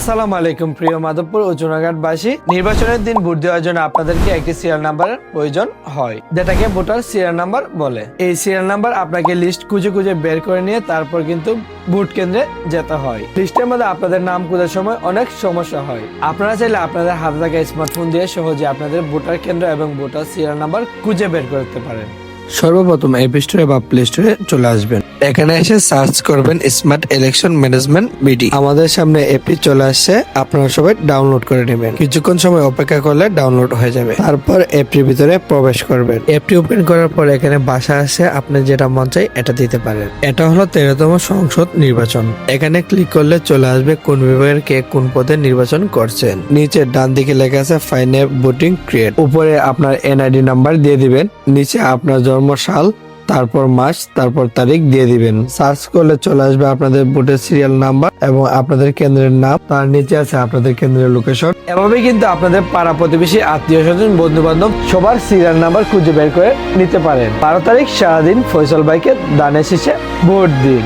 আসসালামু আলাইকুম, প্রিয় মাধবপুর ও চুনাঘাটবাসী নির্বাচনের দিন ভোট দেওয়ার জন্য আপনাদেরকে একটি সিরিয়াল নাম্বারের প্রয়োজন হয়, যেটাকে ভোটার সিরিয়াল নাম্বার বলে। এই সিরিয়াল নাম্বার আপনাকে লিস্ট খুঁজে খুঁজে বের করে নিয়ে তারপর কিন্তু ভোট কেন্দ্রে যেতে হয়। লিস্টের মধ্যে আপনাদের নাম খোঁজার সময় অনেক সমস্যা হয়। আপনারা চাইলে আপনাদের হাতে থাকা স্মার্টফোন দিয়ে সহজে আপনাদের ভোটার কেন্দ্র এবং ভোটার সিরিয়াল নাম্বার খুঁজে বের করতে পারেন। সর্বপ্রথম অ্যাপ স্টোরে বা প্লে স্টোরে চলে আসবেন। এখানে এসে সার্চ করবেন স্মার্ট ইলেকশন ম্যানেজমেন্ট বিডি আমাদের সামনে অ্যাপটি চলে আসছে, আপনারা সবাই ডাউনলোড করে নেবেন। কিছুক্ষণ সময় অপেক্ষা করলে ডাউনলোড হয়ে যাবে। তারপর অ্যাপটির ভিতরে প্রবেশ করবেন। অ্যাপটি ওপেন করার পর এখানে বাসা আছে, আপনি যেটা মন চাই এটা দিতে পারেন। এটা হলো তেরোতম সংসদ নির্বাচন। এখানে ক্লিক করলে চলে আসবে কোন বিভাগের কে কোন পদে নির্বাচন করছেন। নিচে ডান দিকে লেখা আছে ফাইনে ভোটিং ক্রিয়েট উপরে আপনার এনআইডি নাম্বার দিয়ে দিবেন। নিচে আপনার সাল, তারপর মাস, তারপর তারিখ দিয়ে দিবেন। সার্চ করলে চলে আসবে আপনাদের ভোটের সিরিয়াল নাম্বার এবং আপনাদের কেন্দ্রের নাম। তার নিচে আছে আপনাদের কেন্দ্রের লোকেশন এভাবে কিন্তু আপনাদের পাড়া প্রতিবেশী, আত্মীয় স্বজন বন্ধু বান্ধব সবার সিরিয়াল নাম্বার খুঁজে বের করে নিতে পারেন। বারো তারিখ সারাদিন ফৈসল ভাইকে দানে শেষে ভোট দিন।